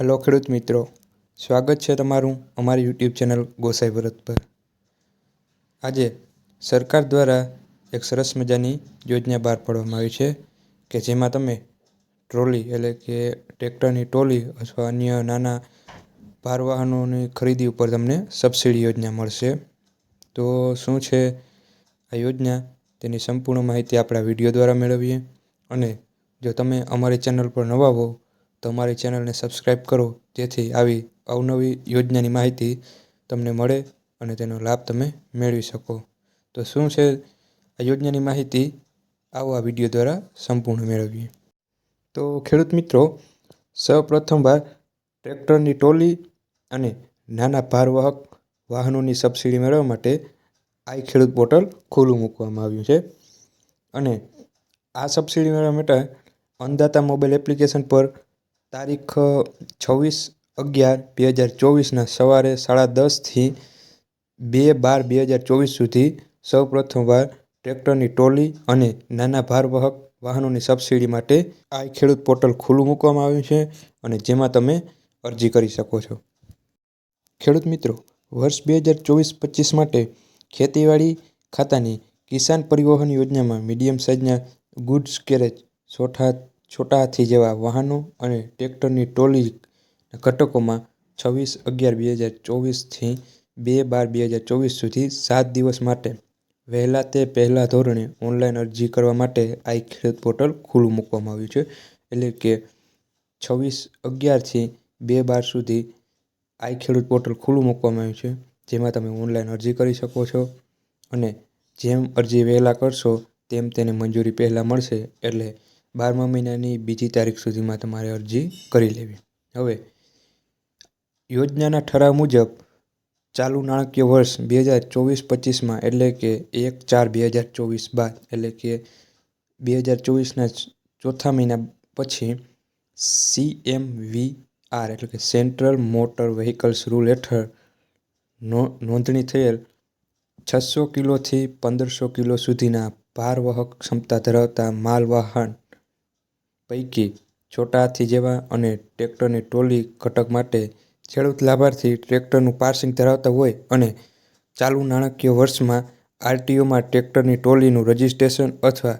Hello ખેડૂત મિત્રો, સ્વાગત છે તમારું અમારી યુટ્યુબ ચેનલ ગોસાઈ ભરત પર. આજે સરકાર દ્વારા એક સરસ મજાની યોજના બહાર પાડવામાં આવી છે કે જેમાં તમે ટ્રોલી એટલે કે ટ્રેક્ટરની ટ્રોલી અથવા અન્ય નાના ભાર વાહનોની ખરીદી ઉપર તમને સબસિડી યોજના મળશે. તો શું છે આ યોજના? તેની સંપૂર્ણ માહિતી આપણા વીડિયો દ્વારા મેળવીએ અને જો તમે અમારી ચેનલ પર નવા હો તો અમારી ચેનલને સબસ્ક્રાઈબ કરો, જેથી આવી અવનવી યોજનાની માહિતી તમને મળે અને તેનો લાભ તમે મેળવી શકો. તો શું છે આ યોજનાની માહિતી? આવો આ વીડિયો દ્વારા સંપૂર્ણ મેળવીએ. તો ખેડૂત મિત્રો સૌપ્રથમવાર ટ્રેક્ટરની ટોલી અને નાના ભારવાહક વાહનોની સબસિડી મેળવવા માટે આઈ ખેડૂત પોર્ટલ ખુલ્લું મૂકવામાં આવ્યું છે. અને આ સબસિડી મેળવવા માટે અનદાતા મોબાઈલ એપ્લિકેશન પર તારીખ છવ્વીસ અગિયાર બે હજાર ચોવીસના સવારે સાડા દસથી બે બાર બે હજાર ચોવીસ સુધી સૌપ્રથમવાર ટ્રેક્ટરની ટ્રોલી અને નાના ભારવાહક વાહનોની સબસિડી માટે આ ખેડૂત પોર્ટલ ખુલ્લું મૂકવામાં આવ્યું છે અને જેમાં તમે અરજી કરી શકો છો. ખેડૂત મિત્રો, વર્ષ બે હજાર ચોવીસ પચીસ માટે ખેતીવાડી ખાતાની કિસાન પરિવહન યોજનામાં મીડિયમ સાઇઝના ગુડ્સ કેરેજ છોટા છોટા હાથી જેવા વાહનો અને ટ્રેક્ટરની ટ્રોલી ઘટકોમાં છવ્વીસ અગિયાર બે હજાર ચોવીસથી બે બાર બે હજાર ચોવીસ સુધી સાત દિવસ માટે વહેલા તે પહેલાં ધોરણે ઓનલાઈન અરજી કરવા માટે આ ખેડૂત પોર્ટલ ખુલ્લું મૂકવામાં આવ્યું છે. એટલે કે છવ્વીસ અગિયારથી બે બાર સુધી આ ખેડૂત પોર્ટલ ખુલ્લું મૂકવામાં આવ્યું છે, જેમાં તમે ઓનલાઈન અરજી કરી શકો છો અને જેમ અરજી વહેલા કરશો તેમ તેને મંજૂરી પહેલાં મળશે. એટલે બારમા મહિનાની બીજી તારીખ સુધીમાં તમારે અરજી કરી લેવી. હવે, યોજનાના ઠરાવ મુજબ ચાલુ નાણાકીય વર્ષ બે હજાર ચોવીસ પચીસમાં એટલે કે એક ચાર બે હજાર ચોવીસ બાદ એટલે કે બે હજાર ચોવીસના ચોથા મહિના પછી સી એમ વી આર એટલે કે સેન્ટ્રલ મોટર વ્હીકલ્સ રૂલ હેઠળ નોંધણી થયેલ છસો કિલોથી પંદરસો કિલો સુધીના ભારવહક ક્ષમતા ધરાવતા માલવાહન પૈકી છોટા હાથી જેવા અને ટ્રેક્ટરની ટ્રોલી ઘટક માટે ખેડૂત લાભાર્થી ટ્રેક્ટરનું પાર્સિંગ ધરાવતા હોય અને ચાલુ નાણાકીય વર્ષમાં આરટીઓમાં ટ્રેક્ટરની ટ્રોલીનું રજિસ્ટ્રેશન અથવા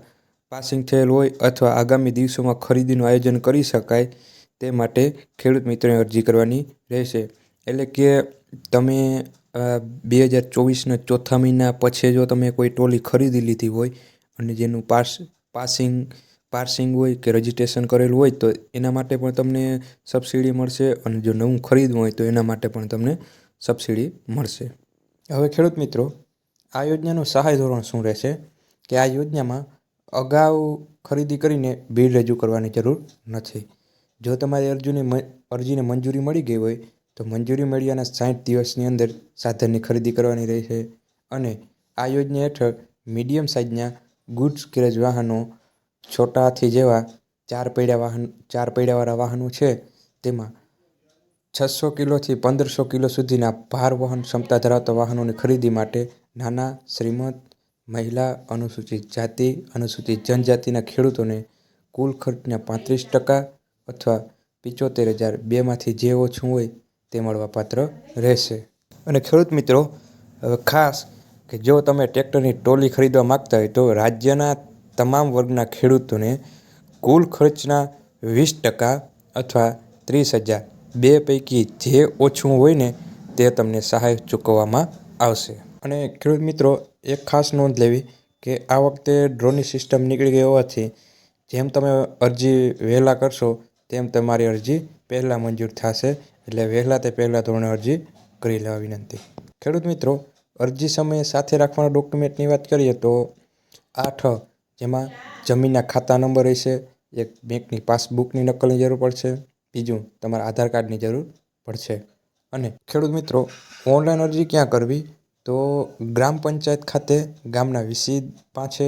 પાસિંગ થયેલ હોય અથવા આગામી દિવસોમાં ખરીદીનું આયોજન કરી શકાય તે માટે ખેડૂત મિત્રોએ અરજી કરવાની રહેશે. એટલે કે તમે બે હજાર ચોવીસના ચોથા મહિના પછી જો તમે કોઈ ટ્રોલી ખરીદી લીધી હોય અને જેનું પાસ પાસિંગ પાર્સિંગ હોય કે રજીસ્ટ્રેશન કરેલું હોય તો એના માટે પણ તમને સબસિડી મળશે અને જો નવું ખરીદવું હોય તો એના માટે પણ તમને સબસિડી મળશે. હવે ખેડૂત મિત્રો, આ યોજનાનું સહાય ધોરણ શું રહેશે? કે આ યોજનામાં અગાઉ ખરીદી કરીને બિલ રજૂ કરવાની જરૂર નથી. જો તમારી અરજીની અરજીને મંજૂરી મળી ગઈ હોય તો મંજૂરી મળ્યાના સાઠ દિવસની અંદર સાધનની ખરીદી કરવાની રહેશે. અને આ યોજના હેઠળ મીડિયમ સાઇઝના ગુડ્સ કેરેજ વાહનો છોટા હાથી જેવા ચાર પૈડા વાહન, ચાર પૈડાવાળા વાહનો છે, તેમાં છસો કિલોથી પંદરસો કિલો સુધીના ભાર વહન ક્ષમતા ધરાવતા વાહનોની ખરીદી માટે નાના, શ્રીમંત, મહિલા અનુસૂચિત જાતિ, અનુસૂચિત જનજાતિના ખેડૂતોને કુલ ખર્ચના પાંત્રીસ ટકા અથવા પિચોતેર હજાર બેમાંથી જે ઓછું હોય તે મળવાપાત્ર રહેશે. અને ખેડૂત મિત્રો ખાસ કે જો તમે ટ્રેક્ટરની ટ્રોલી ખરીદવા માગતા હોય તો રાજ્યના તમામ વર્ગના ખેડૂતોને કુલ ખર્ચના વીસ ટકા અથવા ત્રીસ હજાર, બે પૈકી જે ઓછું હોય ને તે તમને સહાય ચૂકવવામાં આવશે. અને ખેડૂત મિત્રો, એક ખાસ નોંધ લેવી કે આ વખતે ડ્રોની સિસ્ટમ નીકળી ગઈ હોવાથી જેમ તમે અરજી વહેલા કરશો, તેમ તમારી અરજી પહેલાં મંજૂર થશે. એટલે વહેલા તે પહેલાં ધોરણે અરજી કરી લેવા વિનંતી. ખેડૂત મિત્રો, અરજી સમયે સાથે રાખવાના ડોક્યુમેન્ટની વાત કરીએ તો આઠ જેમાં જમીનના ખાતા નંબર રહેશે એક બેંકની પાસબુકની નકલની જરૂર પડશે, બીજું તમારા આધાર કાર્ડની જરૂર પડશે. અને ખેડૂત મિત્રો, ઓનલાઈન અરજી ક્યાં કરવી? તો ગ્રામ પંચાયત ખાતે ગામના વીસી પાસે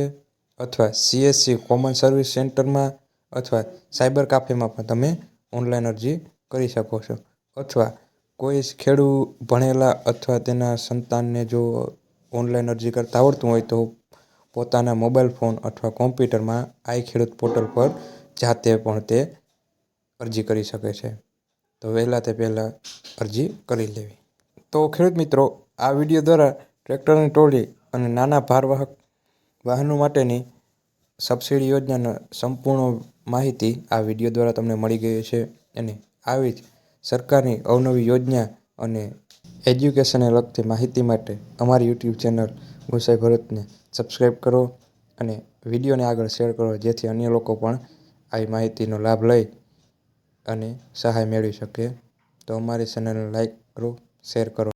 અથવા સીએસસી કોમન સર્વિસ સેન્ટરમાં અથવા સાયબર કાફેમાં પણ તમે ઓનલાઈન અરજી કરી શકો છો. અથવા કોઈ ખેડૂત ભણેલા અથવા તેના સંતાનને જો ઓનલાઈન અરજી કરતા આવડતું હોય તો પોતાના મોબાઈલ ફોન અથવા કોમ્પ્યુટરમાં આઈ ખેડૂત પોર્ટલ પર જાતે પણ તે અરજી કરી શકે છે. તો વહેલા તે પહેલાં અરજી કરી લેવી. તો ખેડૂત મિત્રો, આ વીડિયો દ્વારા ટ્રેક્ટરની ટોળી અને નાના ભારવાહક વાહનો માટેની સબસિડી યોજનાના સંપૂર્ણ માહિતી આ વીડિયો દ્વારા તમને મળી ગઈ છે અને આવી જ સરકારની અવનવી યોજના અને એજ્યુકેશનને લગતી માહિતી માટે અમારી યુટ્યુબ ચેનલ ગોસાઈ ભરતને સબસ્ક્રાઈબ કરો અને વિડીયોને આગળ શેર કરો, જેથી અન્ય લોકો પણ આવી માહિતીનો લાભ લઈ અને સહાય મેળવી શકે. તો અમારી ચેનલને લાઈક કરો શેર કરો.